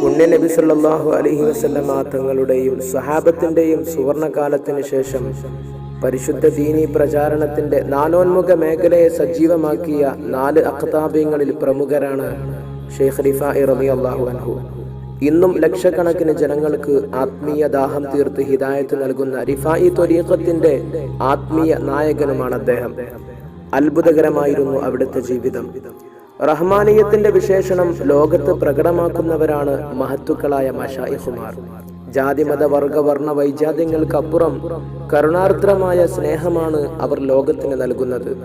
പുണ്യനബി സല്ലാഹു അലഹി വസ്ലമ തങ്ങളുടെയും സഹാബത്തിന്റെയും സുവർണകാലത്തിന് ശേഷം പരിശുദ്ധ ദീനി പ്രചാരണത്തിന്റെ നാനോന്മുഖ മേഖലയെ സജീവമാക്കിയ നാല് അഖതാബ്യങ്ങളിൽ പ്രമുഖരാണ് ഷെയ്ഖ് റിഫ ഇറബി അള്ളാഹു അൻഹു. ഇന്നും ലക്ഷക്കണക്കിന് ജനങ്ങൾക്ക് ആത്മീയ ദാഹം തീർത്ത് ഹിദായത്ത് നൽകുന്ന റിഫായി ത്വരീഖത്തിന്റെ ആത്മീയ നായകനുമാണ് അദ്ദേഹം. അത്ഭുതകരമായിരുന്നു അവിടുത്തെ ജീവിതം. റഹ്മാനിയത്തിന്റെ വിശേഷണം ലോകത്ത് പ്രകടമാക്കുന്നവരാണ് മഹത്തുക്കളായ മഷായിഹുമാർ ജാതിമത വർഗ വർണ വൈജാത്യങ്ങൾക്കപ്പുറം കരുണാർദ്രമായ സ്നേഹമാണ് അവർ ലോകത്തിന് നൽകുന്നത്.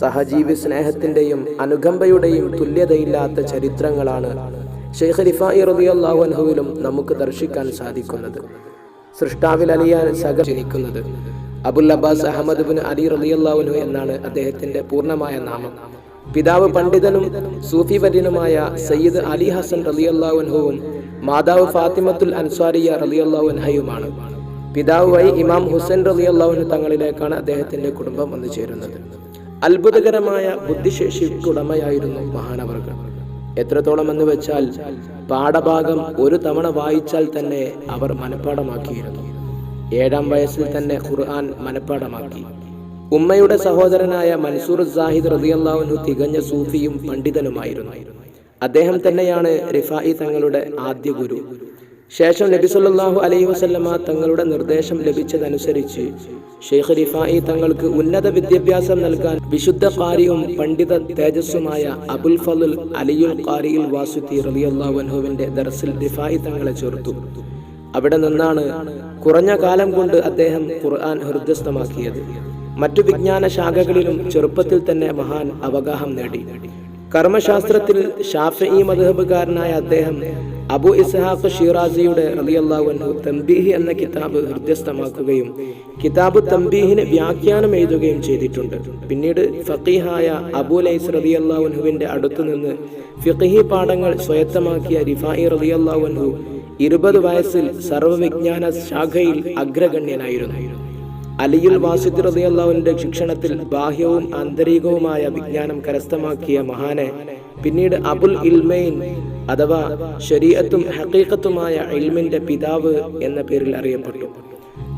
സഹജീവി സ്നേഹത്തിന്റെയും അനുകമ്പയുടെയും തുല്യതയില്ലാത്ത ചരിത്രങ്ങളാണ് ഷെയ്ഖ് റിഫായി റളിയല്ലാഹു അൻഹുവിലും നമുക്ക് ദർശിക്കാൻ സാധിക്കുന്നത്. സൃഷ്ടാവിൽ അലിയാൻ സഹ ജനിക്കുന്നത് Abul Abbas Ahmad bin Ali റളിയല്ലാഹുനു എന്നാണ് അദ്ദേഹത്തിന്റെ പൂർണമായ നാമം. പിതാവ് പണ്ഡിതനും സൂഫി വര്യനുമായ സയ്യിദ് അലി ഹസൻ റളിയല്ലാഹുൻഹുവും മാതാവ് ഫാത്തിമത്തുൽ അൻസ്വാരിയ റളിയല്ലാഹുൻഹയുമാണ് പിതാവ് വഴി ഇമാം ഹുസൈൻ റളിയല്ലാഹുനു തങ്ങളിലേക്കാണ് അദ്ദേഹത്തിന്റെ കുടുംബം വന്നു ചേരുന്നത് അത്ഭുതകരമായ ബുദ്ധിശേഷിക്കുടമയായിരുന്നു മഹാനവർകൾ എത്രത്തോളം എന്ന് വെച്ചാൽ പാഠഭാഗം ഒരു തവണ വായിച്ചാൽ തന്നെ അവർ മനഃപ്പാടമാക്കിയിരുന്നു ഏഴാം വയസ്സിൽ തന്നെ ഖുർആൻ മനഃപ്പാടമാക്കി ഉമ്മയുടെ സഹോദരനായ മൻസൂർ സാഹിദ് റളിയല്ലാഹു തികഞ്ഞ സൂഫിയും പണ്ഡിതനുമായിരുന്നു. അദ്ദേഹം തന്നെയാണ് റിഫായി തങ്ങളുടെ ആദ്യ ഗുരു. ശേഷം നബിസുല്ലാഹു അലൈഹി വസല്ലമ തങ്ങളുടെ നിർദ്ദേശം ലഭിച്ചതനുസരിച്ച് ഷെയ്ഖ് റിഫായി തങ്ങൾക്ക് ഉന്നത വിദ്യാഭ്യാസം നൽകാൻ വിശുദ്ധ ഖാരിയും പണ്ഡിത തേജസ്സുമായ അബുൽ ഫലുൽ അലിയുൽ ഖാരിയിൽ വാസുത്തി റളിയല്ലാഹു അൻഹുവിന്റെ ദർസിൽ റിഫായി തങ്ങളെ ചേർത്തു. അവിടെ നിന്നാണ് കുറഞ്ഞ കാലം കൊണ്ട് അദ്ദേഹം ഖുർആൻ ഹൃദയസ്ഥമാക്കിയത്. മറ്റു വിജ്ഞാന ശാഖകളിലും ചെറുപ്പത്തിൽ തന്നെ മഹാൻ അവഗാഹം നേടി. കർമ്മശാസ്ത്രത്തിൽ ഷാഫി മധുഹബുകാരനായ അദ്ദേഹം അബു ഇസ്ഹാഖ് ഷിറാസിയുടെ റളിയല്ലാഹു തംബീഹ് എന്ന കിതാബ് ഹൃദ്യസ്ഥമാക്കുകയും കിതാബ് തംബീഹിന് വ്യാഖ്യാനം എഴുതുകയും ചെയ്തിട്ടുണ്ട്. പിന്നീട് ഫക്കീഹായ അബു ലൈസ് റളിയല്ലാഹുവിന്റെ അടുത്തു നിന്ന് ഫിഖഹി പാഠങ്ങൾ സ്വയത്തമാക്കിയ റിഫായി റളിയല്ലാഹു ഇരുപത് വയസ്സിൽ സർവവിജ്ഞാന ശാഖയിൽ അഗ്രഗണ്യനായിരുന്നു. അലിയുൽ വാസിദ് റളിയല്ലാഹുവിന്റെ ശിക്ഷണത്തിൽ ബാഹ്യവും ആന്തരികവുമായ വിജ്ഞാനം കരസ്ഥമാക്കിയ മഹാനെ പിന്നീട് അബുൽ ഇൽമൈൻ അഥവാ ശരീഅത്തും ഹക്കീക്കത്തുമായ ഇൽമിന്റെ പിതാവ് എന്ന പേരിൽ അറിയപ്പെട്ടു.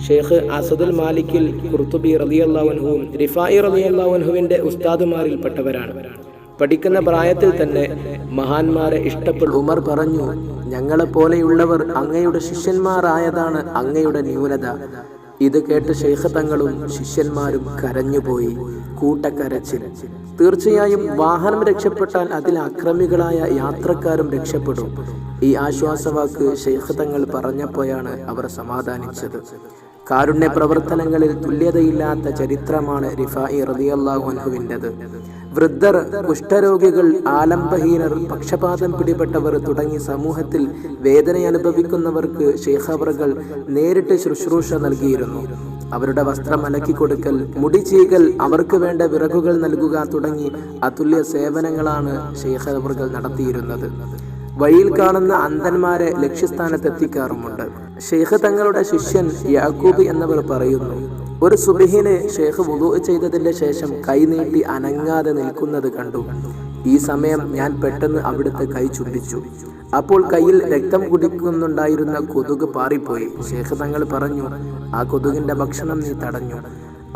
ഷെയ്ഖ് അസദുൽ മാലിക്കിൽ ഖുർത്തുബി റളിയല്ലാഹുവിനും റിഫായി റളിയല്ലാഹുവിന്റെ ഉസ്താദുമാരിൽപ്പെട്ടവരാണ്. പഠിക്കുന്ന പ്രായത്തിൽ തന്നെ മഹാന്മാരെ ഇഷ്ടപ്പെട്ടു. ഉമർ പറഞ്ഞു ഞങ്ങളെ പോലെയുള്ളവർ അങ്ങയുടെ ശിഷ്യന്മാരായതാണ് അങ്ങയുടെ ന്യൂനത. ഇത് കേട്ട് ഷെയ്ഖ് തങ്ങളും ശിഷ്യന്മാരും കരഞ്ഞുപോയി. കൂട്ടക്കരച്ചിൽ തീർച്ചയായും വാഹനം രക്ഷപ്പെട്ടാൽ അതിൽ അക്രമികളായ യാത്രക്കാരും രക്ഷപ്പെടും. ഈ ആശ്വാസവാക്ക് ഷെയ്ഖ് തങ്ങൾ പറഞ്ഞപ്പോഴാണ് അവർ സമാധാനിച്ചത്. കാരുണ്യ പ്രവർത്തനങ്ങളിൽ തുല്യതയില്ലാത്ത ചരിത്രമാണ് റിഫായി റളിയല്ലാഹു അൻഹുവിന്റെത്. വൃദ്ധർ കുഷ്ഠരോഗികൾ ആലംബഹീനർ പക്ഷപാതം പിടിപെട്ടവർ തുടങ്ങി സമൂഹത്തിൽ വേദന അനുഭവിക്കുന്നവർക്ക് ഷെയ്ഖവറുകൾ നേരിട്ട് ശുശ്രൂഷ നൽകിയിരുന്നു. അവരുടെ വസ്ത്രം അലക്കി കൊടുക്കൽ മുടി ചീകൽ അവർക്ക് വേണ്ട വിറകുകൾ നൽകുക തുടങ്ങി അതുല്യ സേവനങ്ങളാണ് ഷെയ്ഖവറുകൾ നടത്തിയിരുന്നത്. വഴിയിൽ കാണുന്ന അന്ധന്മാരെ ലക്ഷ്യസ്ഥാനത്തെത്തിക്കാറുമുണ്ട്. ഷെയ്ഖ് തങ്ങളുടെ ശിഷ്യൻ യാക്കൂബ് എന്നവർ പറയുന്നു ഒരു സുബിഹിനെ ഷെയ്ഖ് വുളു ചെയ്തതിന്റെ ശേഷം കൈനീട്ടി അനങ്ങാതെ നിൽക്കുന്നത് കണ്ടു. ഈ സമയം ഞാൻ പെട്ടെന്ന് അവിടുത്തെ കൈ ചുംബിച്ചു. അപ്പോൾ കയ്യിൽ രക്തം കുടിക്കുന്നുണ്ടായിരുന്ന കൊതുക് പാറിപ്പോയി. ഷേഖ് തങ്ങൾ പറഞ്ഞു ആ കൊതുകിന്റെ ഭക്ഷണം നീ തടഞ്ഞു.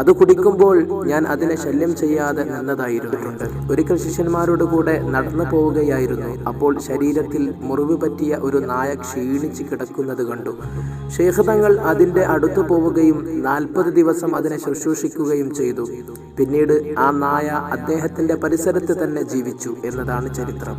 അത് കുടിക്കുമ്പോൾ ഞാൻ അതിനെ ശല്യം ചെയ്യാതെ നിന്നതായിരുന്നിട്ടുണ്ട് ഒരിക്കൽ ശിഷ്യന്മാരോട് കൂടെ നടന്നു പോവുകയായിരുന്നു. അപ്പോൾ ശരീരത്തിൽ മുറിവ് പറ്റിയ ഒരു നായ ക്ഷീണിച്ച് കിടക്കുന്നത് കണ്ടു. ഷേഖ് തങ്ങൾ അതിന്റെ അടുത്തു പോവുകയും നാൽപ്പത് ദിവസം അതിനെ ശുശ്രൂഷിക്കുകയും ചെയ്തു. പിന്നീട് ആ നായ അദ്ദേഹത്തിന്റെ പരിസരത്ത് തന്നെ ജീവിച്ചു എന്നതാണ് ചരിത്രം.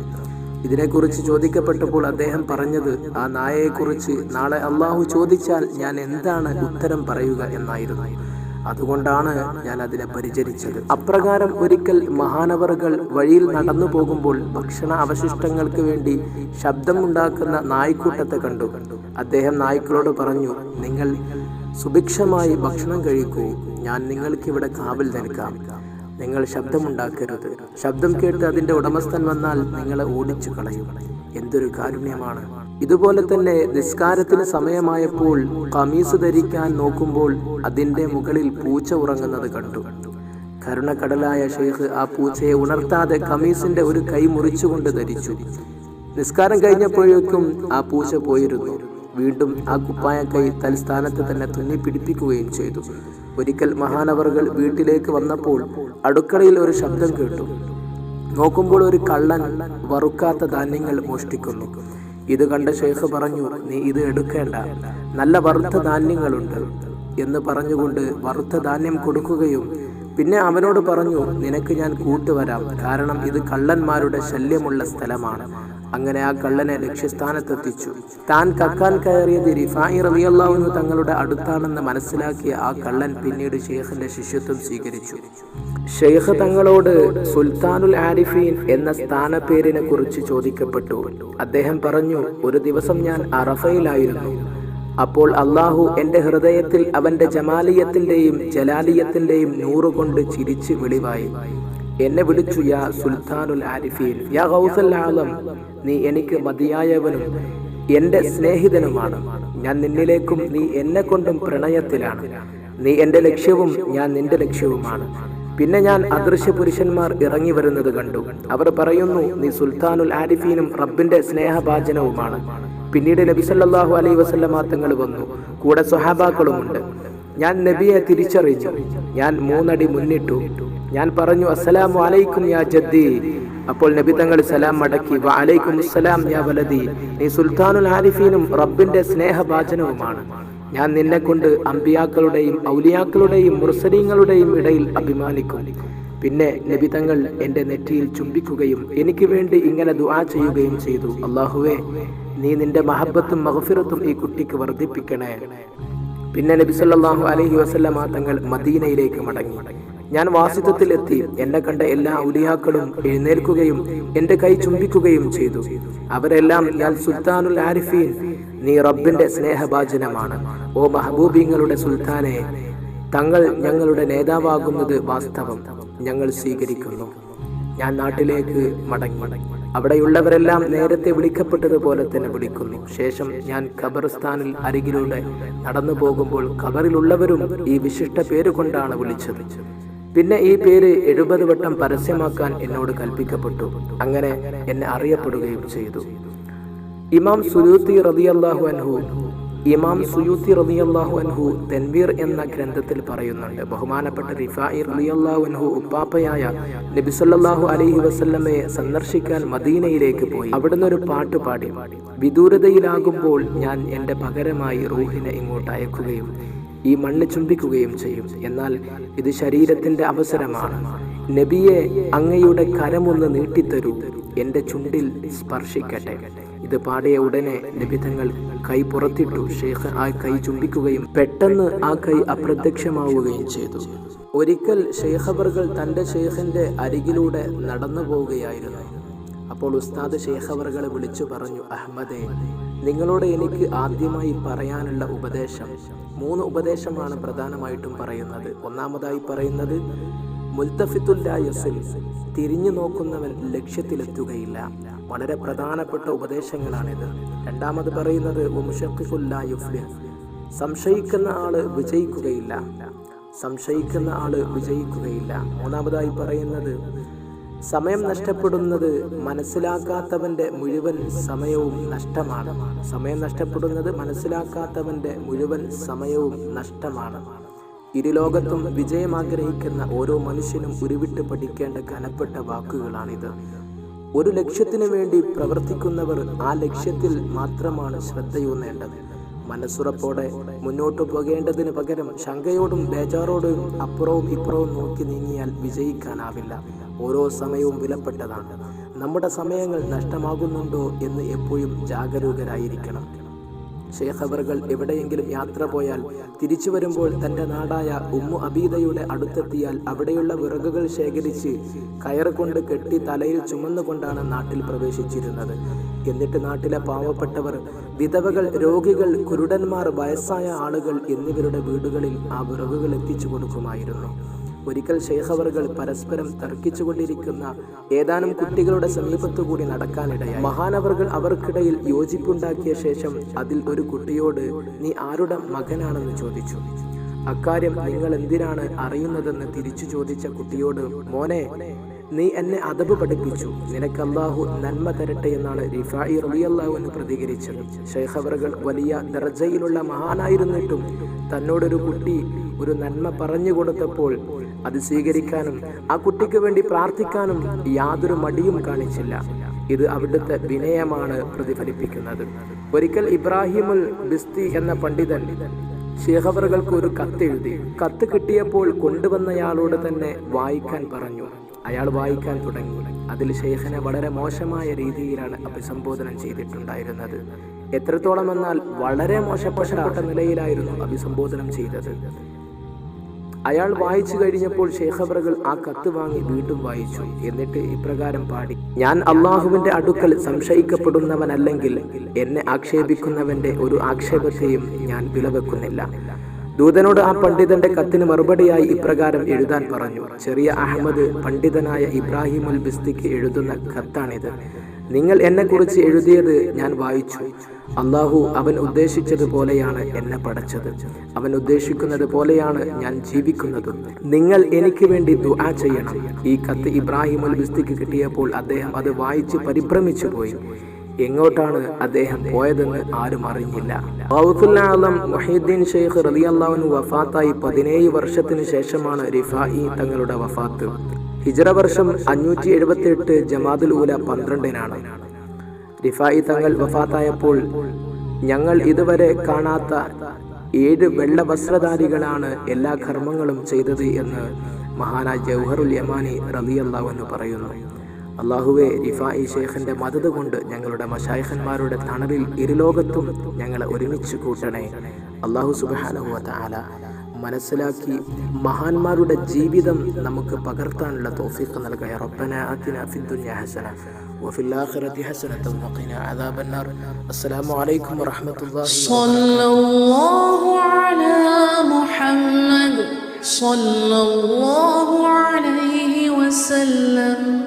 ഇതിനെക്കുറിച്ച് ചോദിക്കപ്പെട്ടപ്പോൾ അദ്ദേഹം പറഞ്ഞത് ആ നായയെക്കുറിച്ച് നാളെ അള്ളാഹു ചോദിച്ചാൽ ഞാൻ എന്താണ് ഉത്തരം പറയുക എന്നായിരുന്നു. അതുകൊണ്ടാണ് ഞാൻ അതിനെ പരിചരിച്ചത്. അപ്രകാരം ഒരിക്കൽ മഹാനവറുകൾ വഴിയിൽ നടന്നു പോകുമ്പോൾ ഭക്ഷണ അവശിഷ്ടങ്ങൾക്ക് വേണ്ടി ശബ്ദമുണ്ടാക്കുന്ന നായ്ക്കൂട്ടത്തെ കണ്ടു. അദ്ദേഹം നായ്ക്കളോട് പറഞ്ഞു നിങ്ങൾ സുഭിക്ഷമായി ഭക്ഷണം കഴിക്കൂ. ഞാൻ നിങ്ങൾക്ക് ഇവിടെ കാവൽ നിൽക്കാം. നിങ്ങൾ ശബ്ദമുണ്ടാക്കരുത്. ശബ്ദം കേട്ട് അതിന്റെ ഉടമസ്ഥൻ വന്നാൽ നിങ്ങളെ ഓടിച്ചു കളയും. എന്തൊരു കാരുണ്യമാണ്. ഇതുപോലെ തന്നെ നിസ്കാരത്തിന് സമയമായപ്പോൾ കമീസ് ധരിക്കാൻ നോക്കുമ്പോൾ അതിന്റെ മുകളിൽ പൂച്ച ഉറങ്ങുന്നത് കണ്ടു. കരുണക്കടലായ ഷെയ്ഖ് ആ പൂച്ചയെ ഉണർത്താതെ കമീസിന്റെ ഒരു കൈ മുറിച്ചുകൊണ്ട് ധരിച്ചു. നിസ്കാരം കഴിഞ്ഞപ്പോഴേക്കും ആ പൂച്ച പോയിരുന്നു. വീണ്ടും ആ കുപ്പായ കൈ തൽസ്ഥാനത്ത് തന്നെ തുന്നി പിടിപ്പിക്കുകയും ചെയ്തു. ഒരിക്കൽ മഹാനവറുകൾ വീട്ടിലേക്ക് വന്നപ്പോൾ അടുക്കളയിൽ ഒരു ശബ്ദം കേട്ടു. നോക്കുമ്പോൾ ഒരു കള്ളൻ വറുക്കാത്ത ധാന്യങ്ങൾ മോഷ്ടിക്കുന്നു. ഇത് കണ്ട ഷെയ്ഖ് പറഞ്ഞു നീ ഇത് എടുക്കേണ്ട. നല്ല വറുത്ത ധാന്യങ്ങളുണ്ട്. എന്ന് പറഞ്ഞുകൊണ്ട് വറുത്ത ധാന്യം കൊടുക്കുകയും പിന്നെ അവനോട് പറഞ്ഞു നിനക്ക് ഞാൻ കൂട്ടുവരാം. കാരണം ഇത് കള്ളന്മാരുടെ ശല്യമുള്ള സ്ഥലമാണ്. അങ്ങനെ ആ കള്ളനെ ലക്ഷ്യസ്ഥാനത്തെത്തിച്ചു. താൻ കക്കാൻ കയറിയത് റിഫായി റബിയല്ലാവുന്നു തങ്ങളുടെ അടുത്താണെന്ന് മനസ്സിലാക്കിയ ആ കള്ളൻ പിന്നീട് ഷെയ്ഖിന്റെ ശിഷ്യത്വം സ്വീകരിച്ചു. ഷെയ്ഖ് തങ്ങളോട് സുൽത്താനുൽ ആരിഫീൻ എന്ന സ്ഥാനപ്പേരിനെ കുറിച്ച് ചോദിക്കപ്പെട്ടു. അദ്ദേഹം പറഞ്ഞു ഒരു ദിവസം ഞാൻ അറഫയിലായിരുന്നു. അപ്പോൾ അള്ളാഹു എന്റെ ഹൃദയത്തിൽ അവന്റെ ജമാലിയത്തിന്റെയും ജലാലിയത്തിന്റെയും നൂറുകൊണ്ട് ചിരിച്ച് വെളിവായി. എന്നെ വിളിച്ചു യാ സുൽത്താനുൽ ആരിഫീൻ യാ ഗൗസല്ലാലം നീ എനിക്ക് മതിയായവനും എന്റെ സ്നേഹിതനുമാണ്. ഞാൻ നിന്നിലേക്കും നീ എന്നെ കൊണ്ടും പ്രണയത്തിലാണ്. നീ എന്റെ ലക്ഷ്യവും ഞാൻ നിന്റെ ലക്ഷ്യവുമാണ്. പിന്നെ ഞാൻ അദൃശ്യ പുരുഷന്മാർ ഇറങ്ങി വരുന്നത് കണ്ടു. അവർ പറയുന്നു നീ സുൽത്താനുൽ ആരിഫീനും റബ്ബിന്റെ സ്നേഹഭാജനവുമാണ്. പിന്നീട് നബിസല്ലാഹു അലൈഹി വസല്ലമ തങ്ങൾ വന്നു. കൂടെ സ്വഹാബാക്കളുമുണ്ട്. ഞാൻ നബിയെ തിരിച്ചറിഞ്ഞു. ഞാൻ മൂന്നടി മുന്നിട്ടു. ഞാൻ പറഞ്ഞു അസ്സലാമു അലൈക്കും യാ ജദ്ദി. അപ്പോൾ നബി തങ്ങൾ സലാം മടക്കി വ അലൈക്കും അസ്സലാം യാ വലദി. നീ സുൽത്താനുൽ ഹാരിഫീനും റബ്ബിന്റെ സ്നേഹഭാചനവുമാണ് ഞാൻ നിന്നെ കൊണ്ട് അമ്പിയാക്കളുടെയും ഔലിയാക്കളുടെയും മുർസലീങ്ങളുടെയും ഇടയിൽ അഭിമാനിക്കും. പിന്നെ നബി തങ്ങൾ എന്റെ നെറ്റിയിൽ ചുംബിക്കുകയും എനിക്ക് വേണ്ടി ഇങ്ങനെ ദുആ ചെയ്യുകയും ചെയ്തു. അള്ളാഹുവേ നീ നിന്റെ മഹബത്തും മഹഫിറത്തും ഈ കുട്ടിക്ക് വർദ്ധിപ്പിക്കണേ. പിന്നെ നബി അലഹി അലൈഹി വസല്ലമ തങ്ങൾ മദീനയിലേക്ക് മടങ്ങി. ഞാൻ വാസിത്വത്തിലെത്തി എന്നെ കണ്ട എല്ലാ ഔലിയാക്കളും എഴുന്നേൽക്കുകയും എന്റെ കൈ ചുംബിക്കുകയും ചെയ്തു. അവരെല്ലാം ഞാൻ സുൽത്താനുൽ ആരിഫീൻ നീ റബ്ബിന്റെ സ്നേഹഭാചനമാണ് ഓ മഹബൂബിങ്ങളുടെ സുൽത്താനെ തങ്ങൾ ഞങ്ങളുടെ നേതാവാകുന്നത് വാസ്തവം ഞങ്ങൾ സ്വീകരിക്കുന്നു. ഞാൻ നാട്ടിലേക്ക് മടങ്ങി. അവിടെയുള്ളവരെല്ലാം നേരത്തെ വിളിക്കപ്പെട്ടതുപോലെ തന്നെ വിളിക്കുന്നു. ശേഷം ഞാൻ ഖബർസ്ഥാനിൽ അരികിലൂടെ നടന്നു പോകുമ്പോൾ ഖബറിലുള്ളവരും ഈ വിശിഷ്ട പേര് കൊണ്ടാണ് വിളിച്ചത്. പിന്നെ ഈ പേര് എഴുപത് വട്ടം പരസ്യമാക്കാൻ എന്നോട് കൽപ്പിക്കപ്പെട്ടു. അങ്ങനെ എന്നെ അറിയപ്പെടുകയും ചെയ്തു. ഇമാം സുലൂത്തി റളിയല്ലാഹു അൻഹു ഇമാം സുയൂത്തി റളിയല്ലാഹു അൻഹു തെൻവീർ എന്ന ഗ്രന്ഥത്തിൽ പറയുന്നുണ്ട്. ബഹുമാനപ്പെട്ട റിഫായി റളിയല്ലാഹു അൻഹു ഉപ്പാപ്പയായ നബി സല്ലല്ലാഹു അലൈഹി വസല്ലമയെ സന്ദർശിക്കാൻ മദീനയിലേക്ക് പോയി. അവിടുന്ന് ഒരു പാട്ട് പാടി. വിദൂരതയിലാകുമ്പോൾ ഞാൻ എന്റെ പകരമായി റൂഹിനെ ഇങ്ങോട്ട് അയക്കുകയും ഈ മണ്ണ് ചുംബിക്കുകയും ചെയ്യും. എന്നാൽ ഇത് ശരീരത്തിന്റെ അവസരമാണ്. നബിയെ അങ്ങയുടെ കരമൊന്ന് നീട്ടിത്തരൂ. എന്റെ ചുണ്ടിൽ സ്പർശിക്കട്ടെ. ഇത് പാടിയ ഉടനെ ലഭിതങ്ങൾ കൈ പുറത്തിട്ടു. ഷേഖ് ആ കൈ ചുംബിക്കുകയും പെട്ടെന്ന് ആ കൈ അപ്രത്യക്ഷമാവുകയും ചെയ്തു. ഒരിക്കൽ ഷെയ്ഖബറുകൾ തന്റെ ഷെയ്ഖിന്റെ അരികിലൂടെ നടന്നു പോവുകയായിരുന്നു. അപ്പോൾ ഉസ്താദ് ഷെയ്ഖബറുകളെ വിളിച്ചു പറഞ്ഞു അഹമ്മദേ നിങ്ങളോട് എനിക്ക് ആദ്യമായി പറയാനുള്ള ഉപദേശം മൂന്ന് ഉപദേശമാണ് പ്രധാനമായിട്ടും പറയുന്നത്. ഒന്നാമതായി പറയുന്നത് മുൽത്തഫിത്തുല്ലായസിൽ തിരിഞ്ഞു നോക്കുന്നവൻ ലക്ഷ്യത്തിലെത്തുകയില്ല. വളരെ പ്രധാനപ്പെട്ട ഉപദേശങ്ങളാണിത്. രണ്ടാമത് പറയുന്നത്. സംശയിക്കുന്ന ആൾ വിജയിക്കുകയില്ല. സംശയിക്കുന്ന ആൾ വിജയിക്കുകയില്ല. മൂന്നാമതായി പറയുന്നത് സമയം നഷ്ടപ്പെടുന്നത് മനസ്സിലാക്കാത്തവന്റെ മുഴുവൻ സമയവും നഷ്ടമാണ്. സമയം നഷ്ടപ്പെടുന്നത് മനസ്സിലാക്കാത്തവന്റെ മുഴുവൻ സമയവും നഷ്ടമാണ്. ഇരുലോകത്തും വിജയം ആഗ്രഹിക്കുന്ന ഓരോ മനുഷ്യനും ഉരുവിട്ട് പഠിക്കേണ്ട കനപ്പെട്ട വാക്കുകളാണിത്. ഒരു ലക്ഷ്യത്തിനു വേണ്ടി പ്രവർത്തിക്കുന്നവർ ആ ലക്ഷ്യത്തിൽ മാത്രമാണ് ശ്രദ്ധയൂന്നേണ്ടത്. മനസ്സുറപ്പോടെ മുന്നോട്ടു പോകേണ്ടതിന് പകരം ശങ്കയോടും ബേജാറോടും അപ്പുറവും ഇപ്പുറവും നോക്കി നീങ്ങിയാൽ വിജയിക്കാനാവില്ല. ഓരോ സമയവും വിലപ്പെട്ടതാണ്. നമ്മുടെ സമയങ്ങൾ നഷ്ടമാകുന്നുണ്ടോ എന്ന് എപ്പോഴും ജാഗരൂകരായിരിക്കണം. അവറുകൾ എവിടെയെങ്കിലും യാത്ര പോയാൽ തിരിച്ചു വരുമ്പോൾ തന്റെ നാടായ ഉമ്മു അബീദയുടെ അടുത്തെത്തിയാൽ അവിടെയുള്ള വിറകുകൾ ശേഖരിച്ച് കയറുകൊണ്ട് കെട്ടി തലയിൽ ചുമന്നുകൊണ്ടാണ് നാട്ടിൽ പ്രവേശിച്ചിരുന്നത്. എന്നിട്ട് നാട്ടിലെ പാവപ്പെട്ടവർ വിധവകൾ രോഗികൾ കുരുടന്മാർ വയസ്സായ ആളുകൾ എന്നിവരുടെ വീടുകളിൽ ആ വിറകുകൾ എത്തിച്ചു കൊടുക്കുമായിരുന്നു. ഒരിക്കൽ ഷെയ്ഖവറുകൾ പരസ്പരം തർക്കിച്ചുകൊണ്ടിരിക്കുന്ന ഏതാനും കുട്ടികളുടെ സമീപത്തുകൂടി നടക്കാനിടയായി. മഹാനവറുകൾ അവർക്കിടയിൽ യോജിപ്പുണ്ടാക്കിയ ശേഷം അതിൽ ഒരു കുട്ടിയോട് നീ ആരുടെ മകനാണെന്ന് ചോദിച്ചു. അക്കാര്യം നിങ്ങൾ എന്തിനാണ് അറിയുന്നതെന്ന് തിരിച്ചു ചോദിച്ച കുട്ടിയോട് മോനെ നീ എന്നെ അതബ് പഠിപ്പിച്ചു. നിനക്ക് അള്ളാഹു നന്മ തരട്ടെ എന്നാണ് എന്ന് പ്രതികരിച്ചത്. ഷെയ്ഖവറുകൾ വലിയ ദർജയിലുള്ള മഹാനായിരുന്നിട്ടും തന്നോടൊരു കുട്ടി ഒരു നന്മ പറഞ്ഞു കൊടുത്തപ്പോൾ അത് സ്വീകരിക്കാനും ആ കുട്ടിക്ക് വേണ്ടി പ്രാർത്ഥിക്കാനും യാതൊരു മടിയും കാണിച്ചില്ല. ഇത് അവിടുത്തെ വിനയമാണ് പ്രതിഫലിപ്പിക്കുന്നത്. ഒരിക്കൽ ഇബ്രാഹിമുൽ ബിസ്തി എന്ന പണ്ഡിതൻ ശേഖവറുകൾക്ക് ഒരു കത്തെഴുതി. കത്ത് കിട്ടിയപ്പോൾ കൊണ്ടുവന്നയാളോട് തന്നെ വായിക്കാൻ പറഞ്ഞു. അയാൾ വായിക്കാൻ തുടങ്ങി. അതിൽ ഷെയ്ഖിനെ വളരെ മോശമായ രീതിയിലാണ് അഭിസംബോധന ചെയ്തിട്ടുണ്ടായിരുന്നത്. എത്രത്തോളം എന്നാൽ വളരെ മോശപ്പെട്ട നിലയിലായിരുന്നു അഭിസംബോധനം ചെയ്തത്. അയാൾ വായിച്ചു കഴിഞ്ഞപ്പോൾ ഷേഖബറുകൾ ആ കത്ത് വാങ്ങി വീണ്ടും വായിച്ചു. എന്നിട്ട് ഇപ്രകാരം പാടി ഞാൻ അള്ളാഹുവിന്റെ അടുക്കൽ സംശയിക്കപ്പെടുന്നവനല്ലെങ്കിൽ എന്നെ ആക്ഷേപിക്കുന്നവന്റെ ഒരു ആക്ഷേപത്തെയും ഞാൻ വിലവെക്കുന്നില്ല ദൂതനോട് ആ പണ്ഡിതന്റെ കത്തിന് മറുപടിയായി ഇപ്രകാരം എഴുതാൻ പറഞ്ഞു. ചെറിയ അഹമ്മദ് പണ്ഡിതനായ ഇബ്രാഹിം ഇബ്രാഹിമുൽ ബിസ്തിക്ക് എഴുതുന്ന കത്താണിത്. നിങ്ങൾ എന്നെക്കുറിച്ച് എഴുതിയത് ഞാൻ വായിച്ചു. അള്ളാഹു അവൻ ഉദ്ദേശിച്ചതുപോലെയാണ് എന്നെ പഠിച്ചത് അവൻ ഉദ്ദേശിക്കുന്നത് പോലെയാണ് ഞാൻ ജീവിക്കുന്നത്. നിങ്ങൾ എനിക്ക് വേണ്ടി ദുആ ചെയ്യണം. ഈ കത്ത് ഇബ്രാഹിം ഇബ്രാഹിമുൽ ബിസ്തിക്ക് കിട്ടിയപ്പോൾ അദ്ദേഹം അത് വായിച്ച് പരിഭ്രമിച്ചു പോയി എങ്ങോട്ടാണ് അദ്ദേഹം പോയതെന്ന് ആരും അറിഞ്ഞില്ല. മുഹീദ്ദീൻ ഷെയ്ഖ് വഫാത്തായി പതിനേഴ് വർഷത്തിന് ശേഷമാണ് റിഫായി തങ്ങളുടെ വഫാത്ത്. ഹിജറ വർഷം അഞ്ഞൂറ്റി എഴുപത്തി എട്ട് ജമാദുൽ ഊല പന്ത്രണ്ടിനാണ്. റിഫായി തങ്ങൾ വഫാത്തായപ്പോൾ ഞങ്ങൾ ഇതുവരെ കാണാത്ത ഏഴ് വെള്ള വസ്ത്രധാരികളാണ് എല്ലാ കർമ്മങ്ങളും ചെയ്തത് എന്ന് മഹാനായ ജൗഹറുൽ യമാനി റളിയല്ലാഹു എന്ന് പറയുന്നു. അള്ളാഹുവെ റിഫായി ഷെയ്ഖിന്റെ മദത് കൊണ്ട് ഞങ്ങളുടെ മഷായഖന്മാരുടെ തണലിൽ ഇരുലോകത്തും ഞങ്ങളെ ഒരുമിച്ച് കൂട്ടണേ അള്ളാഹു സുബാനഹുവ താല മനസ്സിലാക്കി മഹാന്മാരുടെ ജീവിതം നമുക്ക് പകർത്താനുള്ള തോഫീഖ് നൽകുക റബ്ബന ആതിന ഫിദ്ദുനിയ ഹസന وفي الآخرة حسنة وقنا عذاب النار السلام عليكم ورحمة الله صلى الله على محمد صلى الله عليه وسلم